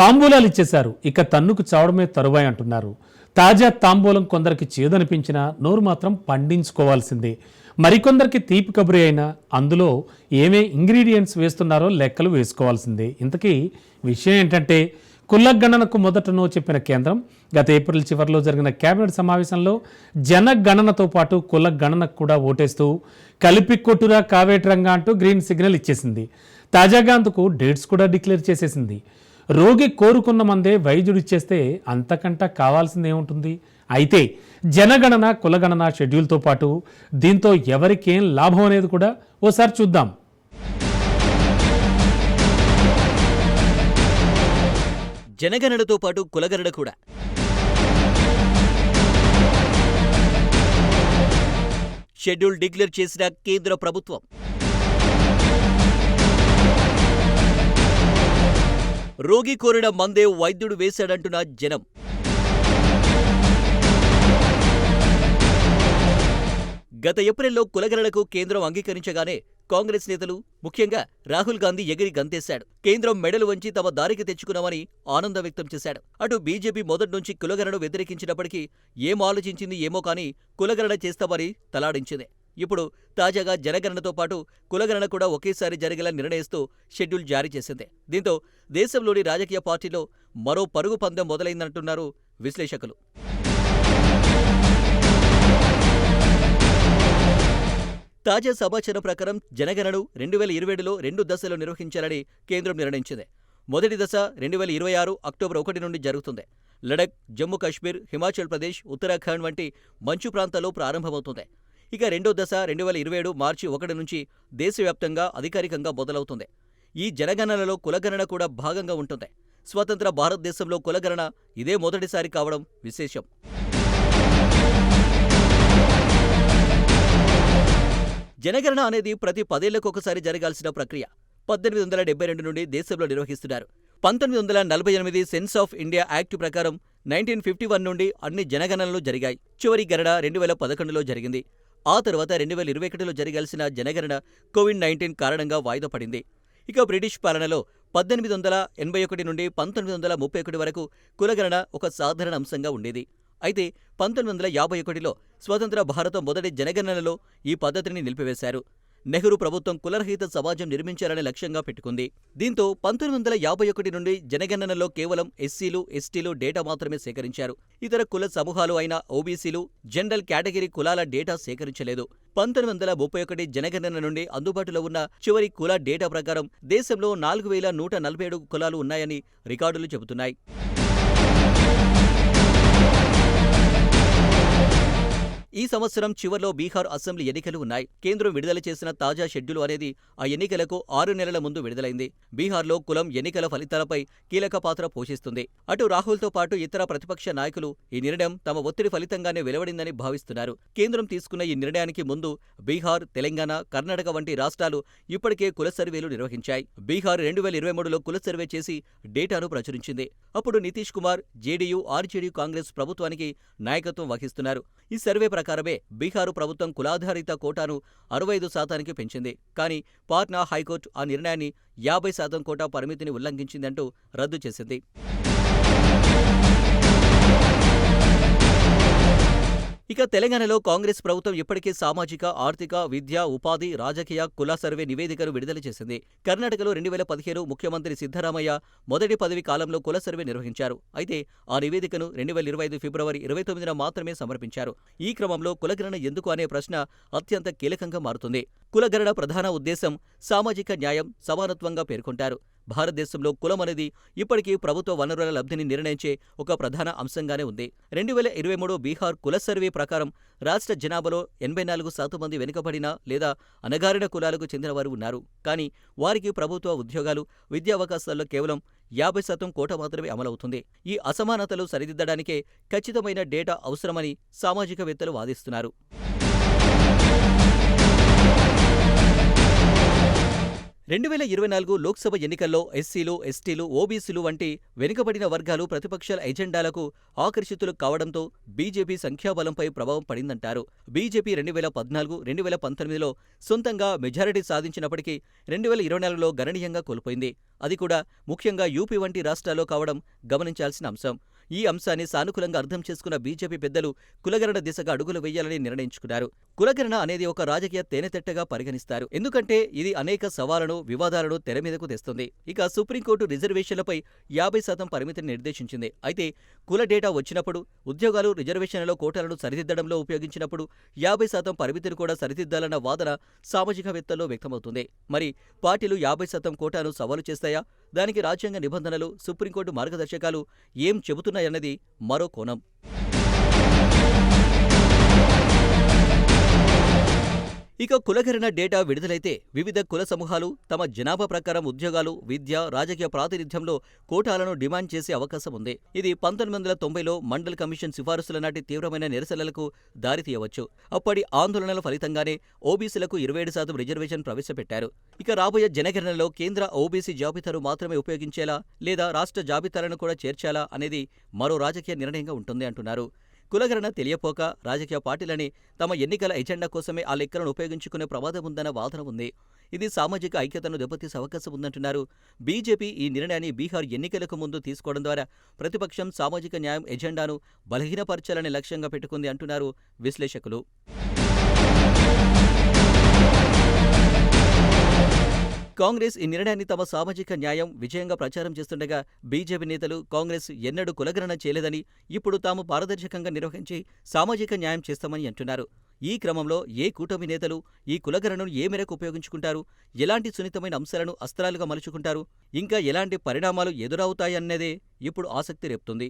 తాంబూలాలు ఇచ్చేశారు. ఇక తన్నుకు చావడమే తరువాయి అంటున్నారు. తాజా తాంబూలం కొందరికి చేదనిపించినా నోరు మాత్రం పండించుకోవాల్సిందే. మరికొందరికి తీపి కబురి అయినా అందులో ఏమే ఇంగ్రీడియంట్స్ వేస్తున్నారో లెక్కలు వేసుకోవాల్సిందే. ఇంతకీ విషయం ఏంటంటే కులగణనకు మొదటనో చెప్పిన కేంద్రం గత ఏప్రిల్ చివరిలో జరిగిన కేబినెట్ సమావేశంలో జనగణనతో పాటు కులగణనకు కూడా ఓటేస్తూ కలిపి కొట్టురా కావేట్రంగా అంటూ గ్రీన్ సిగ్నల్ ఇచ్చేసింది. తాజాగా అందుకు డేట్స్ కూడా డిక్లేర్ చేసేసింది. రోగి కోరుకున్న మందే వైద్యుడు ఇచ్చేస్తే అంతకంటా కావాల్సింది ఏముంటుంది అయితే జనగణన కులగణన షెడ్యూల్తో పాటు దీంతో ఎవరికేం లాభం అనేది కూడా ఓసారి చూద్దాం. జనగణనతో పాటు కులగణన కూడా. షెడ్యూల్ డిక్లేర్ చేసిన కేంద్ర ప్రభుత్వం. రోగి కోరిన మందే వైద్యుడు వేశాడంటున్న జనం. గత ఏప్రిల్లో కులగరణకు కేంద్రం అంగీకరించగానే కాంగ్రెస్ నేతలు ముఖ్యంగా రాహుల్ గాంధీ ఎగిరి గంతేశాడు. కేంద్రం మెడలు వంచి తమ దారికి తెచ్చుకున్నామని ఆనందం వ్యక్తం చేశాడు. అటు బీజేపీ మొదటి నుంచి కులగణను వ్యతిరేకించినప్పటికీ ఏం ఆలోచించింది ఏమో కానీ కులగణన చేస్తామని తలాడించింది. ఇప్పుడు తాజాగా జనగణనతో పాటు కులగణన కూడా ఒకేసారి జరిగేలా నిర్ణయిస్తూ షెడ్యూల్ జారీ చేసింది. దీంతో దేశంలోని రాజకీయ పార్టీలో మరో పరుగు పందెం మొదలైందంటున్నారు విశ్లేషకులు. తాజా సమాచారం ప్రకారం జనగణను రెండు వేల ఇరవై ఏడులో రెండు దశలు నిర్వహించాలని కేంద్రం నిర్ణయించింది. మొదటి దశ రెండు వేల ఇరవై ఆరు అక్టోబర్ ఒకటి నుండి జరుగుతుంది. లడక్ జమ్మూ కాశ్మీర్ హిమాచల్ ప్రదేశ్ ఉత్తరాఖండ్ వంటి మంచు ప్రాంతాల్లో ప్రారంభమవుతుంది. ఇక రెండో దశ రెండు వేల ఇరవై ఏడు మార్చి ఒకటి నుంచి దేశవ్యాప్తంగా అధికారికంగా మొదలవుతుంది. ఈ జనగణనలో కులగణన కూడా భాగంగా ఉంటుంది. స్వతంత్ర భారతదేశంలో కులగణన ఇదే మొదటిసారి కావడం విశేషం. జనగణన అనేది ప్రతి పదేళ్ళకొకసారి జరగాల్సిన ప్రక్రియ. పద్దెనిమిది వందల డెబ్బై రెండు నుండి దేశంలో నిర్వహిస్తున్నారు. పంతొమ్మిది వందల నలభై ఎనిమిది సెన్స్ ఆఫ్ ఇండియా యాక్ట్ ప్రకారం నైన్టీన్ ఫిఫ్టీ వన్ నుండి అన్ని జనగణనలు జరిగాయి. చివరి గణన రెండు వేల పదకొండులో జరిగింది. ఆ తర్వాత రెండు వేల ఇరవై ఒకటిలో జరగాల్సిన జనగణన కోవిడ్ నైన్టీన్ కారణంగా వాయిదా పడింది. ఇక బ్రిటిష్ పాలనలో పద్దెనిమిది వందల ఎనభై ఒకటి నుండి పంతొమ్మిది వందల ముప్పై ఒకటి వరకు కులగణన ఒక సాధారణ అంశంగా ఉండేది. అయితే పంతొమ్మిది వందల యాభై ఒకటిలో స్వతంత్ర భారతం మొదటి జనగణనలో ఈ పద్ధతిని నిలిపివేశారు. నెహ్రూ ప్రభుత్వం కులరహిత సమాజం నిర్మించాలనే లక్ష్యంగా పెట్టుకుంది. దీంతో పంతొమ్మిది వందల యాభై ఒకటి నుండి జనగణనలో కేవలం ఎస్సీలు ఎస్టీలు డేటా మాత్రమే సేకరించారు. ఇతర కుల సమూహాలు అయిన ఓబీసీలు జనరల్ కేటగిరీ కులాల డేటా సేకరించలేదు. పంతొమ్మిది వందల ముప్పై ఒకటి జనగణన నుండి అందుబాటులో ఉన్న చివరి కుల డేటా ప్రకారం దేశంలో నాలుగు వేల నూట నలభై ఏడు కులాలు ఉన్నాయని రికార్డులు చెబుతున్నాయి. ఈ సంవత్సరం చివర్లో బీహార్ అసెంబ్లీ ఎన్నికలు ఉన్నాయి. కేంద్రం విడుదల చేసిన తాజా షెడ్యూల్ అనేది ఆ ఎన్నికలకు ఆరు నెలల ముందు విడుదలైంది. బీహార్లో కులం ఎన్నికల ఫలితాలపై కీలక పాత్ర పోషిస్తుంది. అటు రాహుల్తో పాటు ఇతర ప్రతిపక్ష నాయకులు ఈ నిర్ణయం తమ ఒత్తిడి ఫలితంగానే వెలువడిందని భావిస్తున్నారు. కేంద్రం తీసుకున్న ఈ నిర్ణయానికి ముందు బీహార్ తెలంగాణ కర్ణాటక వంటి రాష్ట్రాలు ఇప్పటికే కుల సర్వేలు నిర్వహించాయి. బీహార్ రెండు వేల ఇరవై మూడులో కుల సర్వే చేసి డేటాను ప్రచురించింది. అప్పుడు Nitish Kumar JDU RJD Congress ప్రభుత్వానికి నాయకత్వం వహిస్తున్నారు. ఈ సర్వే ప్రకారమే బీహారు ప్రభుత్వం కులాధారిత కోటాను అరవై ఐదు శాతానికి పెంచింది. కానీ పాట్నా హైకోర్టు ఆ నిర్ణయాన్ని యాభై శాతం కోటా పరిమితిని ఉల్లంఘించిందంటూ రద్దు చేసింది. ఇక తెలంగాణలో కాంగ్రెస్ ప్రభుత్వం ఇప్పటికే సామాజిక ఆర్థిక విద్య ఉపాధి రాజకీయ కుల సర్వే నివేదికను విడుదల చేసింది. కర్ణాటకలో రెండు వేల పదిహేను ముఖ్యమంత్రి సిద్ధరామయ్య మొదటి పదవి కాలంలో కుల సర్వే నిర్వహించారు. అయితే ఆ నివేదికను రెండు వేల ఇరవై ఐదు ఫిబ్రవరి ఇరవై తొమ్మిదిన మాత్రమే సమర్పించారు. ఈ క్రమంలో కులగణన ఎందుకు అనే ప్రశ్న అత్యంత కీలకంగా మారుతుంది. కులగణన ప్రధాన ఉద్దేశం సామాజిక న్యాయం సమానత్వంగా పేర్కొంటారు. భారతదేశంలో కులం అనేది ఇప్పటికీ ప్రభుత్వ వనరుల లబ్ధిని నిర్ణయించే ఒక ప్రధాన అంశంగానే ఉంది. రెండు వేల ఇరవై మూడు బీహార్ కుల సర్వే ప్రకారం రాష్ట్ర జనాభాలో ఎనభై నాలుగు శాతం మంది వెనుకబడిన లేదా అణగారిన కులాలకు చెందినవారు ఉన్నారు. కానీ వారికి ప్రభుత్వ ఉద్యోగాలు విద్యావకాశాల్లో కేవలం యాభై శాతం కోట మాత్రమే అమలవుతుంది. ఈ అసమానతలు సరిదిద్దడానికే ఖచ్చితమైన డేటా అవసరమని సామాజికవేత్తలు వాదిస్తున్నారు. రెండు వేల ఇరవై నాలుగు లోక్సభ ఎన్నికల్లో ఎస్సీలు ఎస్టీలు ఓబీసీలు వంటి వెనుకబడిన వర్గాలు ప్రతిపక్షాల ఎజెండాలకు ఆకర్షితులు కావడంతో బీజేపీ సంఖ్యాబలంపై ప్రభావం పడిందంటారు. బీజేపీ రెండు వేల పద్నాలుగు రెండు వేల పంతొమ్మిదిలో సొంతంగా మెజారిటీ సాధించినప్పటికీ రెండు వేల ఇరవై నాలుగులో గణనీయంగా కోల్పోయింది. అది కూడా ముఖ్యంగా యూపీ వంటి రాష్ట్రాల్లో కావడం గమనించాల్సిన అంశం. ఈ అంశాన్ని సానుకూలంగా అర్థం చేసుకున్న బీజేపీ పెద్దలు కులగరణ దిశగా అడుగులు వేయాలని నిర్ణయించుకున్నారు. కులగరణ అనేది ఒక రాజకీయ తేనెతెట్టగా పరిగణిస్తారు. ఎందుకంటే ఇది అనేక సవాళ్ళను వివాదాలను తెర మీదకు తెస్తుంది. ఇక సుప్రీంకోర్టు రిజర్వేషన్లపై యాభై శాతం పరిమితిని నిర్దేశించింది. అయితే కుల డేటా వచ్చినప్పుడు ఉద్యోగాలు రిజర్వేషన్లలో కోటాలను సరిదిద్దడంలో ఉపయోగించినప్పుడు యాభై శాతం పరిమితిని కూడా సరిదిద్దాలన్న వాదన సామాజికవేత్తల్లో వ్యక్తమవుతుంది. మరి పార్టీలు యాభై శాతం కోటాను సవాలు చేస్తాయా? దానికి రాజ్యాంగ నిబంధనలు సుప్రీంకోర్టు మార్గదర్శకాలు ఏం చెబుతున్నాయన్నది మరో కోణం. ఇక కులగణన డేటా విడుదలైతే వివిధ కుల సమూహాలు తమ జనాభా ప్రకారం ఉద్యోగాలు విద్య రాజకీయ ప్రాతినిధ్యంలో కోటాలను డిమాండ్ చేసే అవకాశం ఉంది. ఇది పంతొమ్మిది వందల తొంభైలో మండల్ కమిషన్ సిఫారసుల నాటి తీవ్రమైన నిరసనలకు దారితీయవచ్చు అప్పటి ఆందోళనల ఫలితంగానే ఓబీసీలకు ఇరవై ఏడు శాతం రిజర్వేషన్ ప్రవేశపెట్టారు. ఇక రాబోయే జనగణనలో కేంద్ర ఓబీసీ జాబితాను మాత్రమే ఉపయోగించేలా లేదా రాష్ట్ర జాబితాలను కూడా చేర్చాలా అనేది మరో రాజకీయ నిర్ణయంగా ఉంటుంది అంటున్నారు. కులగణన తెలియపోక రాజకీయ పార్టీలని తమ ఎన్నికల ఎజెండా కోసమే ఆ లెక్కలను ఉపయోగించుకునే ప్రమాదం ఉందన్న వాదన ఉంది. ఇది సామాజిక ఐక్యతను దెబ్బతీసే అవకాశం ఉందంటున్నారు. బీజేపీ ఈ నిర్ణయాన్ని బీహార్ ఎన్నికలకు ముందు తీసుకోవడం ద్వారా ప్రతిపక్షం సామాజిక న్యాయం ఎజెండాను బలహీనపరచాలని లక్ష్యంగా పెట్టుకుంది అంటున్నారు విశ్లేషకులు. కాంగ్రెస్ ఈ నిర్ణయాన్ని తమ సామాజిక న్యాయం విజయంగా ప్రచారం చేస్తుండగా బీజేపీ నేతలు కాంగ్రెస్ ఎన్నడూ కులగణన చేయలేదని ఇప్పుడు తాము పారదర్శకంగా నిర్వహించి సామాజిక న్యాయం చేస్తామని అంటున్నారు. ఈ క్రమంలో ఏ కూటమి నేతలు ఈ కులగణను ఏ మేరకు ఉపయోగించుకుంటారు ఎలాంటి సున్నితమైన అంశాలను అస్త్రాలుగా మలుచుకుంటారు ఇంకా ఎలాంటి పరిణామాలు ఎదురవుతాయన్నదే ఇప్పుడు ఆసక్తి రేపుతుంది.